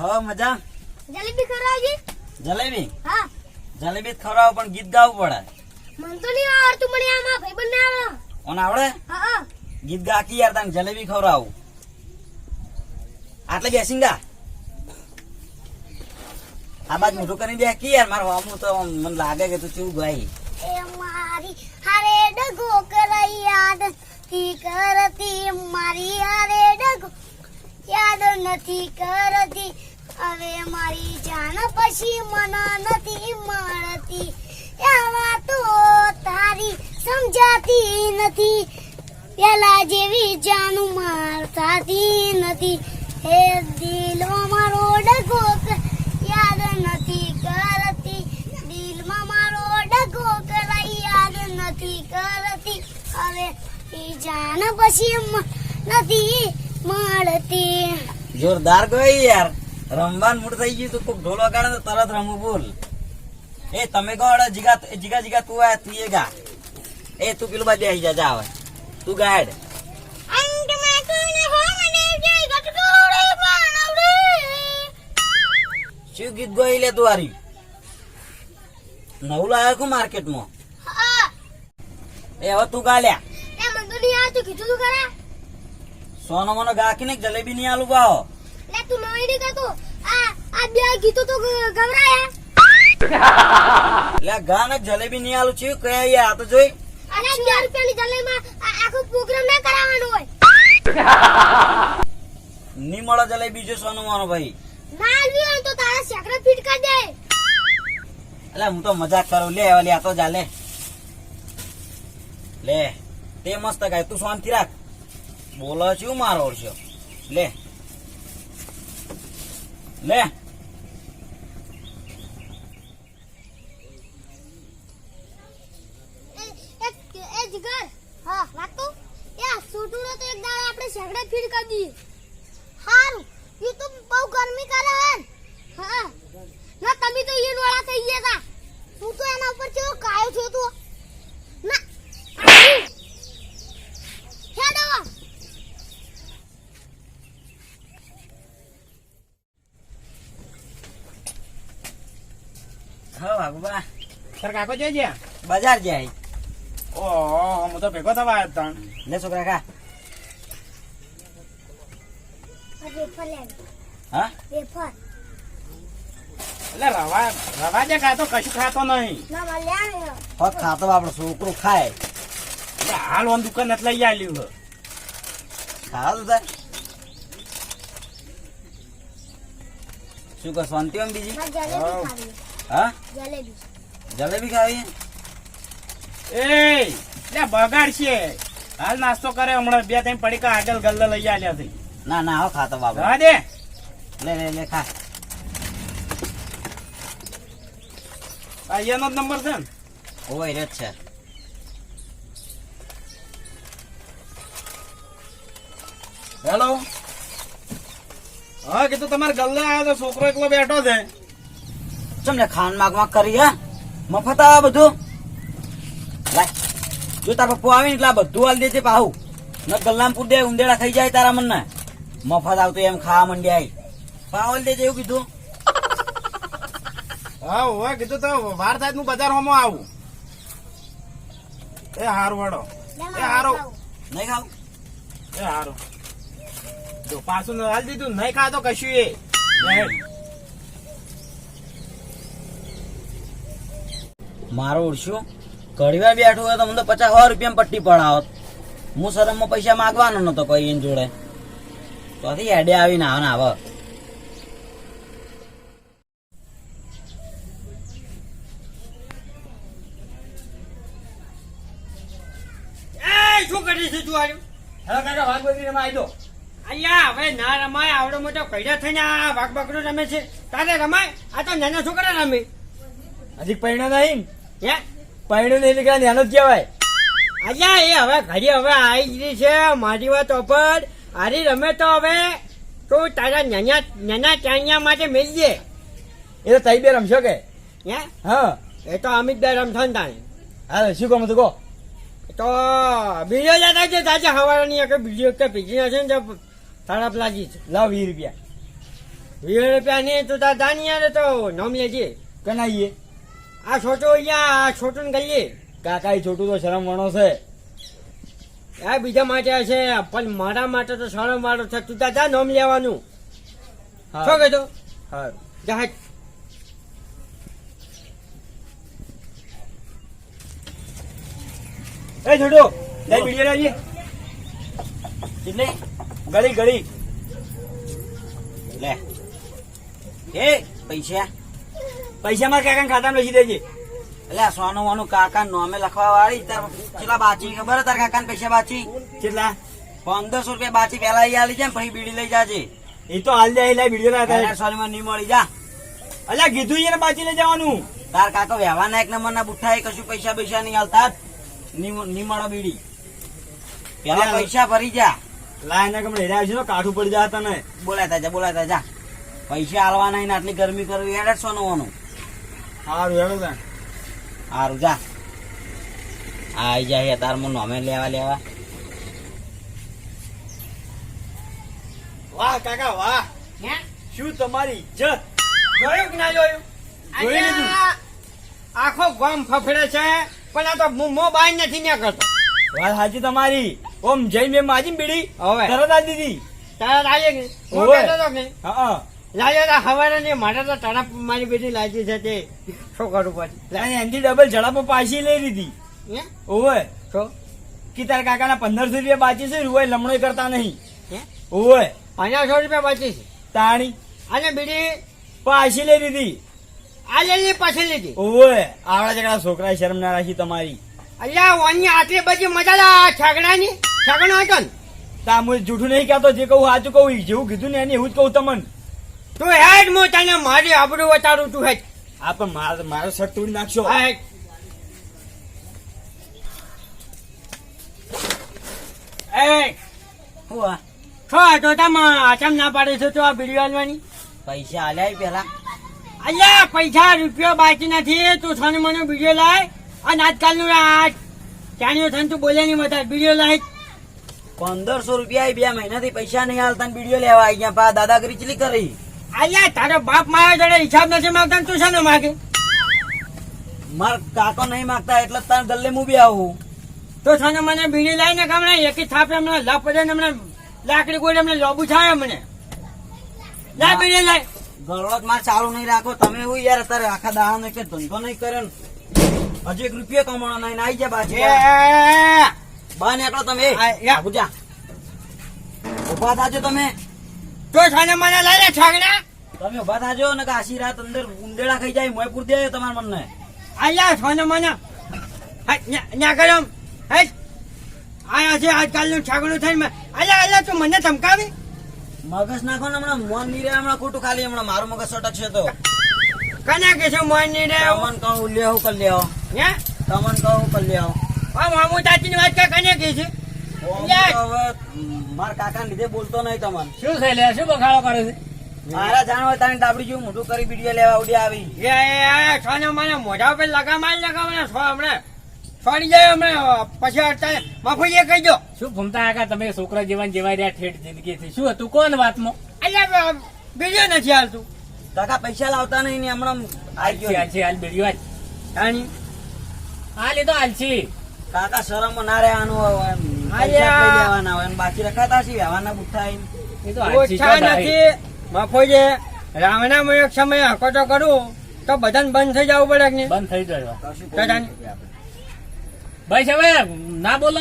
મજા? જલેબી ખવડાવજે. જલેબી? હા. જલેબી ખવડાવો પણ ગીત ગાવું પડે. મન તો નહીં આવડતું મને આમાં ભાઈ ને આવડે કોને આવડે? હા હા. ગીત ગાકી યાર તને જલેબી ખવડાવું. આટલે બેસી ગા. આ બાજ મોટું કરીને દે કી યાર મારો આમ તો મને લાગે કે તું ચેવું ગાઈ એ મારી હારે ડગો કરાઈ યાદ નથી કરતી મારી હારે ડગો યાદ નથી કરતી. હવે મારી જાન પછી મન નથી મળતી. આવા તો તારી સમજાતી નથી. પેલા જેવી જાનું મારતાતી નથી. હે દિલો મારો ડગો યાદ નથી કરતી. દિલમાં મારો ડગો કરાઈ યાદ નથી કરતી. હવે એ જાન પછી નથી મળતી. જોરદાર ગઈ યાર. રમવાનું મૂડ થઈ ગયું તું કોક ઢોલ વગાડે તો તરત રમવું બોલ. એ તમે કહો અડે જીગા જીગા જીગા તું આ તું એ ગા. એ તું પેલું બાજુ આવી જા જા હવે. તું ગાડ શું ગીત ગોઈ લે તું હારી નવું લાવ્યો કુ માર્કેટમાં? એ હવે તું ગાલ્યા સોનો મોનો ગાકીને જલેબી નહીં આલું લે તું નવી નહીં કરતો આ આ બે ગીતો તો ગવરાયા. એટલે ગા જલેબી નહીં આલું ચીયું કયા યાર આ તો જોઈ. અને અગિયાર રૂપિયાની જલેબીમાં આખો પ્રોગ્રામ ના કરાવવાનો હોય. ની મળે જલેબી જો સોનો મોનો ભાઈ. ના આલવી હોય તો તારા સેકરે ફીટ કરી દે. એટલે હું તો મજાક કરું. લે વાલી આ તો જા લે. લે તે મસ્ત ગાય. તું શાંતિ રાખ. બોલો છું મારો ઓળખ્યો લે. લે. એ- જીગર હા, વાત એ સૂટુનો એક દાડો આપણે સેકડે ફીટ કરી દઈએ. હારું. તો બહુ ગરમી કરે હે હા. ના, તમે તો ઈન વાળા થઈ ગયા તા. તો એના ઉપર કેવો કાયો થયો તો ના આયુ. હેડો હા વાગુબા તાર કાકો જઈ ગયા? બજાર જાય. ઓહો હું તો ભેગો થવા આવ્યો તણ લે છોકરા ખા હા? વેફર એટલે રવા રવા જે ખાતો કશું ખાતો નહીં. ના ફક્ત ખાતો આપણો છોકરો ખાય. એટલે હાલ ઓન દુકાન નથી લઈ ખાવા તું તાર. શું કહો શાંતિ બીજી? હા? જલેબી. જલેબી ખાવી. એ લે બગાડ છે. હાલ નાસ્તો કરે હમણાં બે ત્રણ પડીકા આગળ ગલ્લે લઈ આલ્યા છે. ના ના હો ખાતો બાબા હા દે. લે લે લે ખા. આ એનો જ નંબર છે ને? ઓય રે છે. હેલો? હા કીધું તમારે ગલ્લે આવ્યો તો છોકરો એકલો બેઠો છે. ચમ ને ખાન માગ માગ કરી હે? મફત આવે બધું? લાય જો તાર પપ્પુ આવે ને એટલે આ બધું હાલ દેજે પાહુ. ન ગલ્લામપુર દે ઉંદેડા થઈ જાય તારા મન મફત આવતું એમ ખાવા મંડ્યા આઈ પાવલ દેજે એવું કીધું. હા હોય કીધું તો વાર થાય હું બજાર હોમો આવું. એ હારું વડો એ હારો. નહીં ખાવું? એ હારો. જો પાછું ન હાલ દીધું નહીં ખાતો કશું એ. મારો ઉડશું. ઘડીવાર બેઠું હોય તો મને તો પચાસ હજાર રૂપિયા પટ્ટી પડાવત. હું શરમમાં પૈસા માગવાનો નતો કોઈ એની જોડે. તોથી હેડે આવીને આવે ને આવે. એ શું કરી છે તું આજે? હેલો કાકા ભાગ બધી રમા દો. અહીંયા હવે ના રમાય આવડો મોટો કૈડા થઈને આ વાઘ બકરો રમે છે. તારે રમાય? આ તો નાના છોકરા રમે. હજી પૈણા નહીં. હે? પૈણો નહીં નીકળ્યા નાનો જ કહેવાય. અલ્યા એ હવે ઘડી હવે આવી ગઈ છે મારી વાત ઓપર હારી રમે તો હવે તું તારા નાના નાના ચાણિયા માટે મેળજે એ તો તઈ બે રમશો કે? હે? હા. એ તો અમિત બે રમશો ને તાણે. હા શું કહું તું કહો. તો બીજો જતા છે તાજે હવારની એક બીજી વખતે પીજી હશે ને તો પ્લાજી છે. લાવ વીસ રૂપિયા. વીસ રૂપિયા ની તું તાર દાનિયા તો નોમ લેજે. કનાઈએ. આ છોટો અહીંયા આ છોટું ને કહીએ કાકા એ છોટું તો શરમ વણો છે. આ બીજા માટે છે પણ મારા માટે તો શરમ વાળો છે. તું જા નામ લેવાનું. શું કહેતો? હા. જહાજ એ છોટુ લઈ લાવીએ કેટલી ગળી ગળી. લે. એ પૈસા. પૈસા મારા કાકા ખાતા લખી દેજે. એટલે આ સોનું વાનું કાકા નોમે લખવા વાળી તાર કેટલા બાચી ખબર તાર કાકા પૈસા બાચી? કેટલા પંદરસો રૂપિયા બાચી પેલા અહીં આલી જાય પછી બીડી લઈ જાજે. એ તો હાલ જાય એટલે બીડી ના સોરીમાં નહીં મળી જા. અલ્યા કીધું એને બાચી લઈ જવાનું. તાર કાકો વ્યવહારના એક નંબર ના બુઠ્ઠા એ કશું પૈસા પૈસા નહીં હાલતા નિમળો બીડી. પેલા પૈસા ભરી જા. લાયના કમળે હેરા આવશે કાઠું પડી જાય તને. બોલાતા જા બોલાતા જા. પૈસા હાલવાના આટલી ગરમી કરવી એડે સોનું વાનું. સારું હેડો તાણ. હારું જા. આઈ જાય તાર મુ નોમે લેવા લેવા. વાહ કાકા વાહ. શું તમારી ઇજ્જત? જોયું કે ના જોયું? જોઈ લીધું. આખો ગામ ફફડે છે પણ આ તો મો બાઈ નથી ન્યા કરતો વાત સાચી તમારી. ઓમ જઈ મેં માજી બીડી. હવે. તરત આ દીધી. તરત આવી ગઈ હું કહેતો હા. લાગે તો હવારે ને મારે તો તડપ મારી બેટી લાગી છે તે. શું કરું પછી? એનથી ડબલ ઝડપ પાછી લઈ લીધી? ઓવે. શું? કે તારા કાકાના પંદરસો રૂપિયા બાકી છે રૂવાય લમણો કરતા નહીં? ઓવે. પંદરસો રૂપિયા બાચી છે? તાણી. અને બીડી પાછી લઈ લીધી. આ લેલી પાછી લીધી. ઓવે. આવડા જગડા છોકરા શરમ ના રાખી તમારી. અલ્યા ઓની આટલી બધી મજા લા છગડાની? છગડો હતો ને? તા હું જૂઠું નહીં કહેતો જે કહું સાચું કહું જેવું કીધું ને એને એવું જ કહું તમને. તું હેડ હું તને મારી આબરૂ વટાડું તું હેડ. આ પણ મારો મારો શર્ટ તોડી નાખશો. હેડ. એ હું આ છો તો તમે આચમ ના પાડે છો તો આ બીડી વાળવાની? પૈસા હાલ્યા પેલા. અલ્યા પૈસા રૂપિયો બાકી નથી તું છને મને બીડીઓ લાય. અને આજકાલનું આ ચાણીઓ થઈને તું બોલે નહીં બધા બીડીઓ લાય. પંદરસો રૂપિયા બે બે મહિનાથી પૈસા નહીં હાલતા ને બીડીઓ લેવા આવી ગયા પા દાદાગીરી ચલી કરી? અલ્યા તારો બાપ મારા જોડે હિસાબ નથી માંગતા તું શાને માગે? માર કાકો નહીં માગતા એટલે તાર ગલ્લે હું બી આવું. તો છને મને બીડી લાવીને કામણે એકી થાપે હમણાં લાભ પડે ને હમણાં લાકડી કોઈ હમણાં લોબુ થાય મને. લા બીડી લાય. ગળવત માર ચાલુ નહીં રાખો. તમે એવું યાર અત્યારે આખા દાવાનો કે ધંધો નહીં કર્યો ને. હજુ એક રૂપિયો કમાણો નહીં ને આઈ જા એ, બાને નીકળો તમે. જા ઊભા થાજો તમે. તો છાને મને લઈ લે છગડા. તમે ઊભા થાજો ને કે આશી રાત અંદર ઉંદેડા ખાઈ જાય મોય પૂર દે તમારા મનને. આયા છને મને. હા, ન્યા- કરમ હે? આયા છે આજકાલનું છાગડું થઈને આયા અલ્યા તું મને ધમકાવી? મગજ નાખો ને હમણાં મનની રહે હમણાં ખોટું ખાલી હમણાં મારો મગજ સટક છે તો. કને કે છે મોનની રે? તમન કહું લેવું કર લેવો હે તમન કહું કર લેવો આ મામુ ચાચી ની વાત કે કને કે છે મારા કાકા લીધે બોલતો નહીં તમને. શું થઈ લે? શું બખાડો કરે છે? મારા જાણવા તારે ડાબડી જેવું મોટું કરી વીડિયો લેવા ઉડી આવી. એ એ છને મને મોઢા ઉપર લગા માર લગા મને સો હમણાં. છોડી જાય હમણાં પછી અડતા બાપુજીએ કહી દો. શું ભૂમતા આકા તમે છોકરા જીવન જેવા રહ્યા ઠેઠ જિંદગીથી શું હતું? કોણ વાતમાં અલ્યા બીજો નથી હાલતું. કાકા પૈસા લાવતા નહીં ને હમણાં આવી ગયો. હાલ બેડ્યું આજ તાણી હાલ એ તો આલસી કાકા શરમ ના રહેવાનું આનું એમ. લેવાના હોય બાકી રખાતા છે વ્યવહારના બુઠ્ઠા તો તો. નથી. હકોટો કરું તો બધાને બંધ થઈ જવું પડે કે બંધ થઈ તો. ભાઈ ના બોલો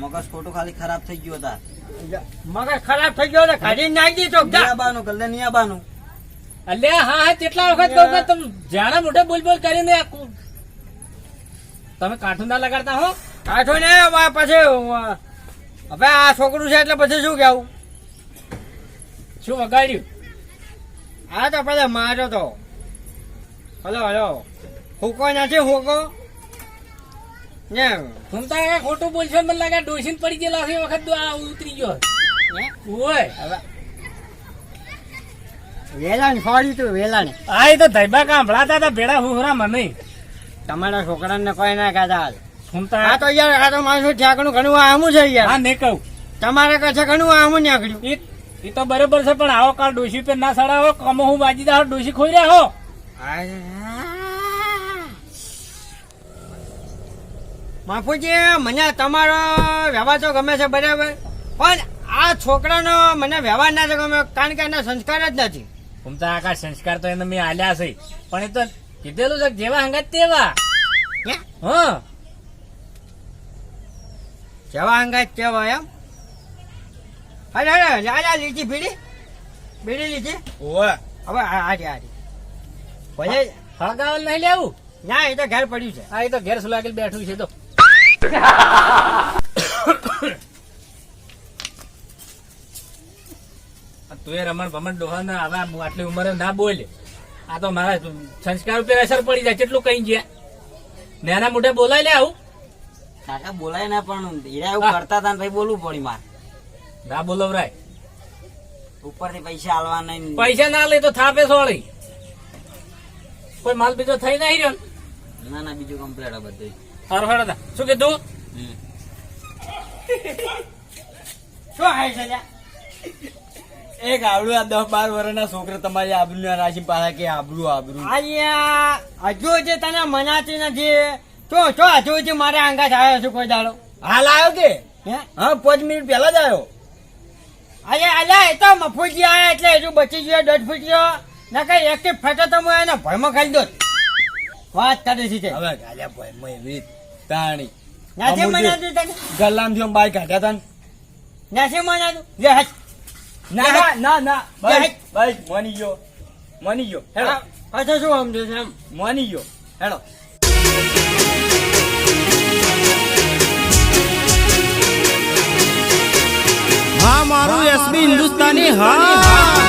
મગજ ખોટું ખાલી ખરાબ થઈ ગયો હતા. મગજ ખરાબ થઈ ગયો તો કાઢી નાખી જા. નિયાબાનું ગલ્લે નિયાબાનું. અલ્યા હા હા કેટલા વખત કહું તમે જાણે મોઢે બોલ બોલ કરીને તમે કાઠું ના લગાડતા હો? કાઢો ને હવે પછી હવે આ છોકરું છે એટલે પછી શું કેવું શું વગાડ્યું? આ તો પેલા માર્યો તો. Hello hello. હુકો નથી હુકો. ને ભૂમતા આકા ખોટું બોલશો મને લાગે ડોસીને પડી ગયેલા છે એ વખત આ ઉતરી ગયો. ને? ઓય. હવે. વેલાણ ફાડ્યું તું વેલાને. હા એ તો ધૈબા કાંભળાતા હતા ભેડા હું મને તમારા છોકરાને કોઈ ના કહેતા. ભૂમતા આ તો યાર આ તો માણસો ઠાકણું ઘણું આમું છે યાર. હા નહીં કહું. તમારા કચ્છે ઘણું આમું નીકળ્યું. એ તો બરોબર છે પણ આવો કાળ ડોશી પર ના સડાવો કમો હું બાજી દા ડોશી ખોઈ રહ્યા હો. માફુજી મને તમારો વ્યવહાર તો ગમે છે બરાબર પણ આ છોકરાનો મને વ્યવહાર ના ગમે કારણ કે એના સંસ્કાર જ નથી. આકાશ સંસ્કાર તો એને મેં આલ્યા છે. પણ એ તો કીધેલું છે જેવા હંગાત તેવા. હે? હા. જેવા હંગાત કેવા એમ? અરે અરે લાલા લીધી બીડી. બીડી લીધી. ઓવે. હવે આજે આરી ભલે હળગાવલ નહીં લેવું? ના એ તો ઘેર પડ્યું છે. હા એ તો ઘેર સુલાગેલ બેઠું છે તો. તું એ રમણ ભમણ ડોહા ના હવે આ આટલી ઉંમરે ના બોલ. આ તો મારા સંસ્કાર ઉપર અસર પડી જાય કેટલું કઈ ગયા નાના મોટા બોલાય લે આવું. કાકા બોલાય ને પણ હીરા એવું. કરતા હતા ભાઈ બોલવું પડી માર. ના બોલવરાય. ઉપરથી પૈસા આલવા નહીં પૈસા ના લે તો થાપે સોળી. કોઈ માલ બીજો થઈ નહીં રહ્યો ને? ના બીજું કમ્પ્લેટ બધું સારું હેડો શું કીધું? શું હાય છે? એક આવડું આ દસ બાર વર્ષના છોકરા તમારી આબરૂ ના રાશિ પાછા કે આબરૂ આબરૂ. અહીંયા હજુ જે તને મનાતી નથી તો તો હજુ જે મારે આંગા આવ્યો છે કોઈ દાડો. હાલ આવ્યો કે? હે? પાંચ મિનિટ પહેલા જ આવ્યો. અરે અલ્યા એ તો મફુજી આવ્યા એટલે હજુ બચી ગયો દોઢ ફૂટ ગયો. ના કઈ એક ફેટો તો હું એને ભયમાં ખાઈ દો વાત કરે છે. હવે ગાલ્યા ભાઈ મેં એવી તાણી. નથી મનાતી તને? ગલ્લામથી બાઈક કાઢ્યા તા. નથી મનાતું? જે હટ. ના ના ના ના. બસ. બસ મની ગયો માની ગયો હેડો પાછા શું સમજો છે એમ? મની ગયો હેડો હા મારું એસબી હિન્દુસ્તાની હા.